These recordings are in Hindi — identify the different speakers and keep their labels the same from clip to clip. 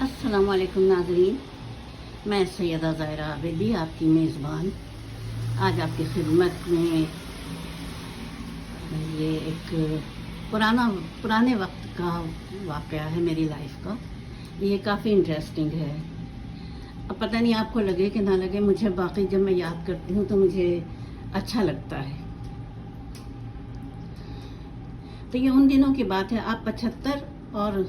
Speaker 1: असलकुम नाजरीन मैं सैदा ज़ायरा आबिदी आपकी मेज़बान। आज आपकी खिदमत में ये एक पुराना, पुराने वक्त का वाक़ है मेरी लाइफ का। ये काफ़ी इंटरेस्टिंग है। अब पता नहीं आपको लगे कि ना लगे, मुझे बाकी जब मैं याद करती हूँ तो मुझे अच्छा लगता है। तो ये उन दिनों की बात है। आप पचहत्तर और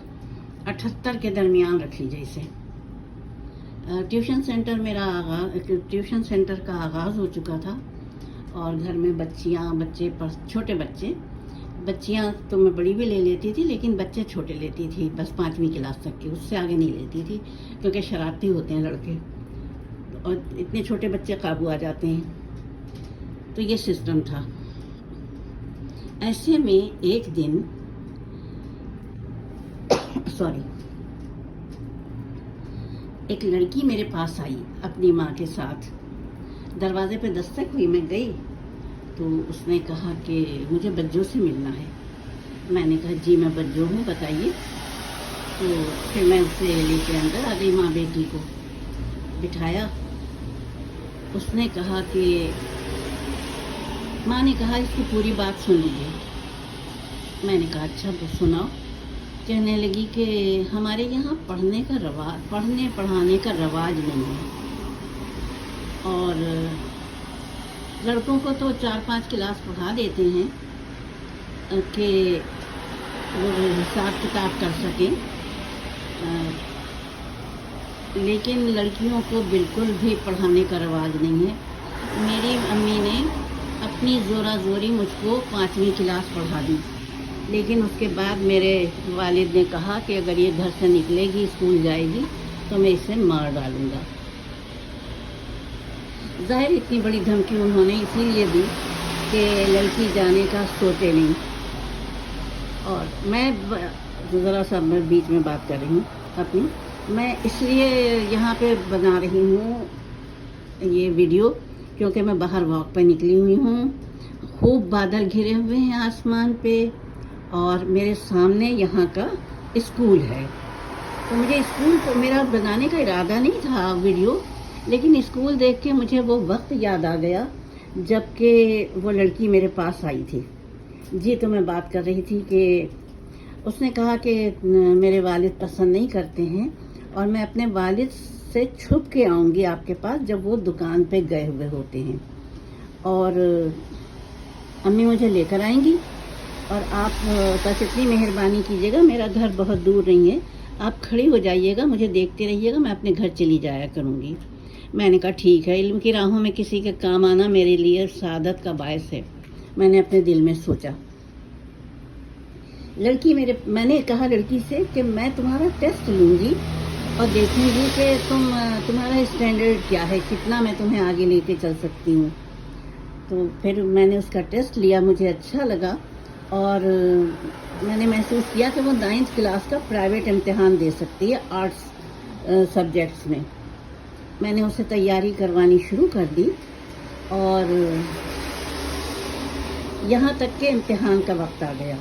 Speaker 1: अठहत्तर के दरमियान रख लीजिए इसे। ट्यूशन सेंटर मेरा आगाज़ ट्यूशन सेंटर का आगाज़ हो चुका था और घर में बच्चियाँ, बच्चे पढ़- छोटे बच्चे। बच्चियाँ तो मैं बड़ी भी ले लेती थी, लेकिन बच्चे छोटे लेती थी, बस पाँचवीं क्लास तक के, उससे आगे नहीं लेती थी, क्योंकि शरारती होते हैं लड़के। और इतने छोटे बच्चे काबू आ जाते हैं। तो ये सिस्टम था। ऐसे में एक दिन सॉरी एक लड़की मेरे पास आई अपनी माँ के साथ। दरवाजे पे दस्तक हुई, मैं गई। तो उसने कहा कि मुझे बज्जो से मिलना है। मैंने कहा, जी, मैं बज्जो हूँ, बताइए। तो फिर मैं उसे लेके अंदर आ गई माँ बेटी को। बिठाया। उसने कहा कि, माँ ने कहा, इसकी पूरी बात सुन लीजिए। मैंने कहा अच्छा तो सुनाओ। कहने लगी कि हमारे यहाँ पढ़ने का रवाज पढ़ने, पढ़ाने का रवाज नहीं है। और लड़कों को तो चार पाँच क्लास पढ़ा देते हैं, कि वो हिसाब किताब कर सकें। लेकिन लड़कियों को बिल्कुल भी पढ़ाने का रवाज नहीं है। मेरी अम्मी ने अपनी ज़ोरा ज़ोरी मुझको पाँचवीं क्लास पढ़ा दी। लेकिन उसके बाद मेरे वालिद ने कहा कि अगर ये घर से निकलेगी, स्कूल जाएगी तो मैं इसे मार डालूँगा। ज़ाहिर इतनी बड़ी धमकी उन्होंने इसीलिए दी कि लड़की जाने का सोचे नहीं। और मैं ज़रा सा मैं बीच में बात कर रही हूँ अपनी। मैं इसलिए यहाँ पे बना रही हूँ ये वीडियो, क्योंकि मैं बाहर वॉक पे निकली हुई हूँ। खूब बादल घिरे हुए हैं आसमान पे। और मेरे सामने यहाँ का स्कूल है। तो मुझे स्कूल तो मेरा बनाने का इरादा नहीं था वीडियो, लेकिन स्कूल देख के मुझे वो वक्त याद आ गया जबकि वो लड़की मेरे पास आई थी। जी तो मैं बात कर रही थी कि उसने कहा कि मेरे वालिद पसंद नहीं करते हैं और मैं अपने वालिद से छुप के आऊँगी आपके पास जब वो दुकान पे गए हुए होते हैं। और अम्मी मुझे लेकर आएँगी और आप बस इतनी मेहरबानी कीजिएगा। मेरा घर बहुत दूर नहीं है। आप खड़ी हो जाइएगा, मुझे देखते रहिएगा, मैं अपने घर चली जाया करूँगी। मैंने कहा, ठीक है इल्म की राहों में किसी के काम आना मेरे लिए सादत का बायस है। मैंने अपने दिल में सोचा। लड़की मेरे, मैंने कहा लड़की से कि मैं तुम्हारा टेस्ट लूँगी और देखूँगी कि तुम तुम्हारा स्टैंडर्ड क्या है, कितना मैं तुम्हें आगे लेके चल सकती हूँ। तो फिर मैंने उसका टेस्ट लिया, मुझे अच्छा लगा। और मैंने महसूस किया कि वो नाइन्थ क्लास का प्राइवेट इम्तहान दे सकती है आर्ट्स सब्जेक्ट्स में। मैंने उसे तैयारी करवानी शुरू कर दी और यहाँ तक के इम्तहान का वक्त आ गया।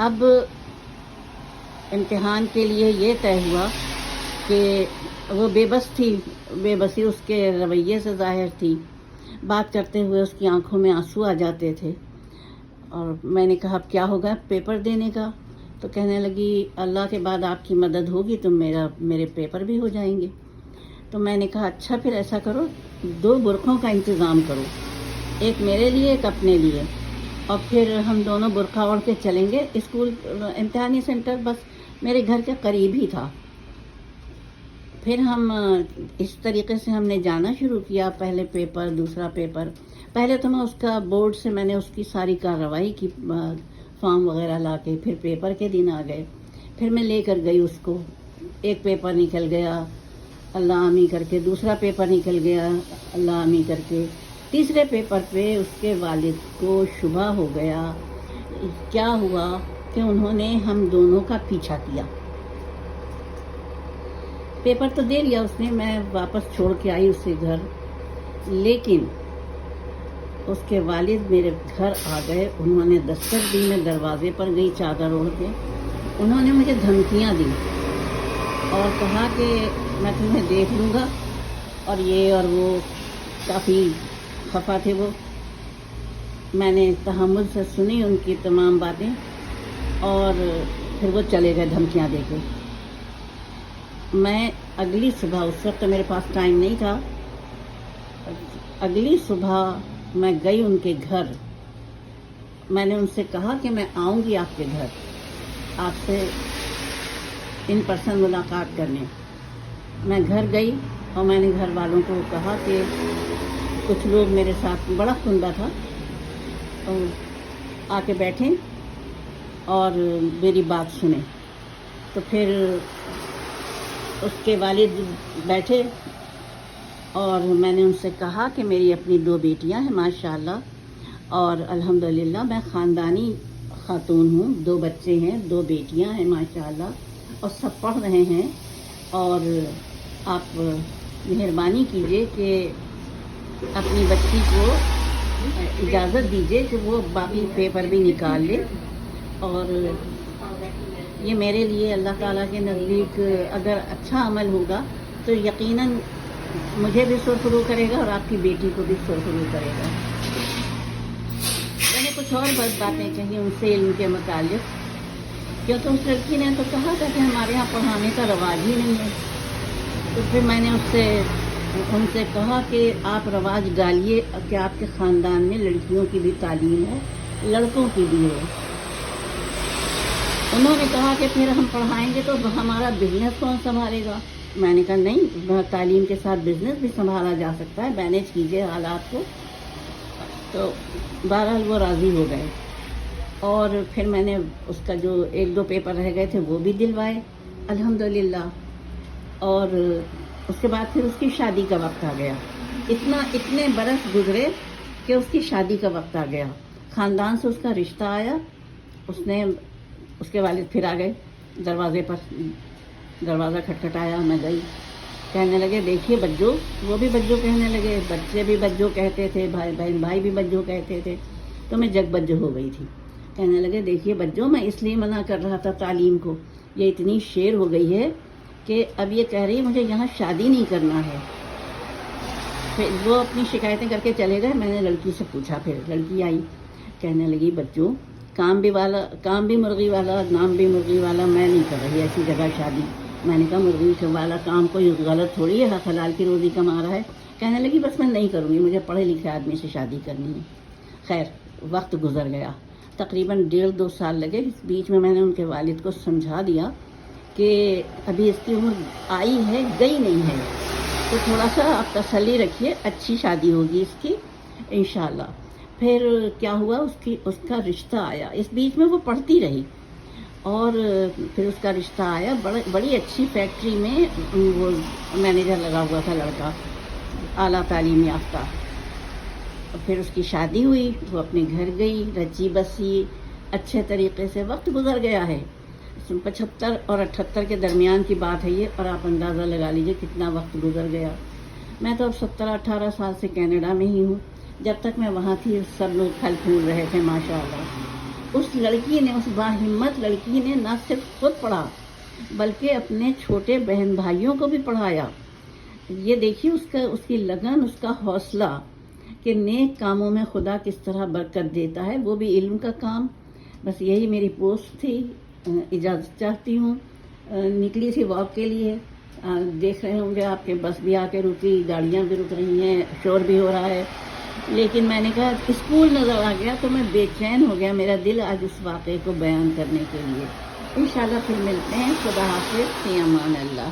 Speaker 1: अब इम्तहान के लिए ये तय हुआ कि वो बेबस थी, बेबसी उसके रवैये से ज़ाहिर थी। बात करते हुए उसकी आँखों में आँसू आ जाते थे। और मैंने कहा, अब क्या होगा पेपर देने का? तो कहने लगी, अल्लाह के बाद आपकी मदद होगी तो मेरा, मेरे पेपर भी हो जाएँगे। तो मैंने कहा अच्छा फिर ऐसा करो, दो बुरखों का इंतज़ाम करो, एक मेरे लिए, एक अपने लिए। और फिर हम दोनों बुरखा ओढ़ के चलेंगे। स्कूल इम्तहानी सेंटर बस मेरे घर के करीब ही था। फिर हम इस तरीके से हमने जाना शुरू किया, पहले पेपर, दूसरा पेपर। पहले तो मैं उसका बोर्ड से मैंने उसकी सारी कार्रवाई की फॉर्म वगैरह ला के फिर पेपर के दिन आ गए। फिर मैं लेकर गई उसको। एक पेपर निकल गया, अल्लाह आमी करके। दूसरा पेपर निकल गया, अल्लाह आमी करके। तीसरे पेपर पे उसके वालिद को शुबह हो गया। क्या हुआ कि उन्होंने हम दोनों का पीछा किया। पेपर तो दे लिया उसने, मैं वापस छोड़ के आई उसे घर। लेकिन उसके वालिद मेरे घर आ गए। उन्होंने दस्तक दी, मैं दरवाजे पर गई चादर ओढ़ के। उन्होंने मुझे धमकियाँ दी और कहा कि मैं तुम्हें देख लूँगा और ये और वो काफ़ी खफा थे वो। मैंने तहमुल से सुनी उनकी तमाम बातें और फिर वो चले गए धमकियाँ दे के मैं अगली सुबह, उस वक्त तो मेरे पास टाइम नहीं था। अगली सुबह मैं गई उनके घर। मैंने उनसे कहा कि मैं आऊँगी आपके घर, आपसे इन पर्सन मुलाकात करने। मैं घर गई और मैंने घर वालों को कहा कि कुछ लोग मेरे साथ, बड़ा कुंबा था तो आके बैठे और मेरी बात सुने। तो फिर उसके वालिद बैठे और मैंने उनसे कहा कि मेरी अपनी दो बेटियाँ हैं, माशाल्लाह। और अल्हम्दुलिल्लाह, मैं ख़ानदानी खातून हूँ। दो बच्चे हैं, दो बेटियाँ हैं, माशाल्लाह। और सब पढ़ रहे हैं। और आप मेहरबानी कीजिए कि अपनी बच्ची को इजाज़त दीजिए कि वो बाकी पेपर भी निकाल ले। और ये मेरे लिए अल्लाह ताला के नज़दीक अगर अच्छा अमल होगा तो यकीनन मुझे भी सुरखरू करेगा और आपकी बेटी को भी सुरखरू करेगा। मैंने कुछ और बस बातें कही उनसे इनके मुतालिक। क्योंकि उस लड़की ने तो कहा था कि हमारे यहाँ पढ़ाने का रवाज ही नहीं है। तो फिर मैंने उससे, उनसे कहा कि आप रवाज डालिए कि आपके ख़ानदान में लड़कियों की भी तालीम है, लड़कों की भी है। उन्होंने कहा कि फिर हम पढ़ाएँगे तो हमारा बिज़नेस कौन संभालेगा? मैंने कहा, नहीं तालीम के साथ बिज़नेस भी संभाला जा सकता है मैनेज कीजिए हालात को। तो बहरहाल वो राज़ी हो गए। और फिर मैंने उसका जो एक दो पेपर रह गए थे, वो भी दिलवाए, अल्हम्दुलिल्लाह। और उसके बाद फिर उसकी शादी का वक्त आ गया। इतना, इतने बरस गुजरे कि उसकी शादी का वक्त आ गया। ख़ानदान से उसका रिश्ता आया, उसने उसके वालिद फिर आ गए दरवाजे पर। दरवाज़ा खटखटाया, मैं गई। कहने लगे, देखिए बज्जो, वो भी बज्जो कहने लगे, बच्चे भी बज्जो कहते थे, भाई बहन भाई भी बज्जो कहते थे। तो मैं जग बज्जो हो गई थी। कहने लगे, देखिए बच्चों मैं इसलिए मना कर रहा था तालीम को। ये इतनी शेर हो गई है कि अब ये कह रही है, मुझे यहाँ शादी नहीं करना है। फिर वो अपनी शिकायतें करके चले गए। मैंने लड़की से पूछा, फिर लड़की आई। कहने लगी बच्चों काम भी वाला काम भी मुर्गी वाला नाम भी मुर्गी वाला मैं नहीं कर रही ऐसी जगह शादी। मैंने कहा, मुर्गी वाला काम कोई गलत थोड़ी है हलाल की रोज़ी कमा रहा है। कहने लगी, बस मैं नहीं करूँगी, मुझे पढ़े लिखे आदमी से शादी करनी है। खैर, वक्त गुजर गया। तकरीबन डेढ़ दो साल लगे। इस बीच में मैंने उनके वालिद को समझा दिया कि अभी इसकी उम्र आई है, गई नहीं है। तो थोड़ा सा आप तसली रखिए, अच्छी शादी होगी इसकी इन फिर क्या हुआ उसकी उसका रिश्ता आया। इस बीच में वो पढ़ती रही और फिर उसका रिश्ता आया। बड़, बड़ी अच्छी फैक्ट्री में वो मैनेजर लगा हुआ था लड़का आला तालीम याफ्ता। फिर उसकी शादी हुई वो अपने घर गई रची बसी अच्छे तरीके से वक्त गुजर गया है। पचहत्तर और अठहत्तर के दरमियान की बात है ये और आप अंदाज़ा लगा लीजिए कितना वक्त गुजर गया। मैं तो अब सत्तर अठारह साल से कनाडा में ही हूँ। जब तक मैं वहाँ थी, सब लोग फल फूल रहे थे, माशाल्लाह। उस लड़की ने, उस बाहिम्मत लड़की ने ना सिर्फ़ खुद पढ़ा, बल्कि अपने छोटे बहन भाइयों को भी पढ़ाया। ये देखिए उसका, उसकी लगन, उसका हौसला कि नेक कामों में खुदा किस तरह बरकत देता है, वो भी इल्म का काम। बस यही मेरी पोस्ट थी इजाज़त चाहती हूँ। निकली थी वॉक के लिए। देख रहे होंगे आपके, बस भी आके रुकी, गाड़ियाँ भी रुक रही हैं, शोर भी हो रहा है। लेकिन मैंने कहा, स्कूल नज़र आ गया तो मैं बेचैन हो गया मेरा दिल आज इस वाक़े को बयान करने के लिए। इन फिर मिलते हैं। खुदा हाफिज़। अमान अल्लाह।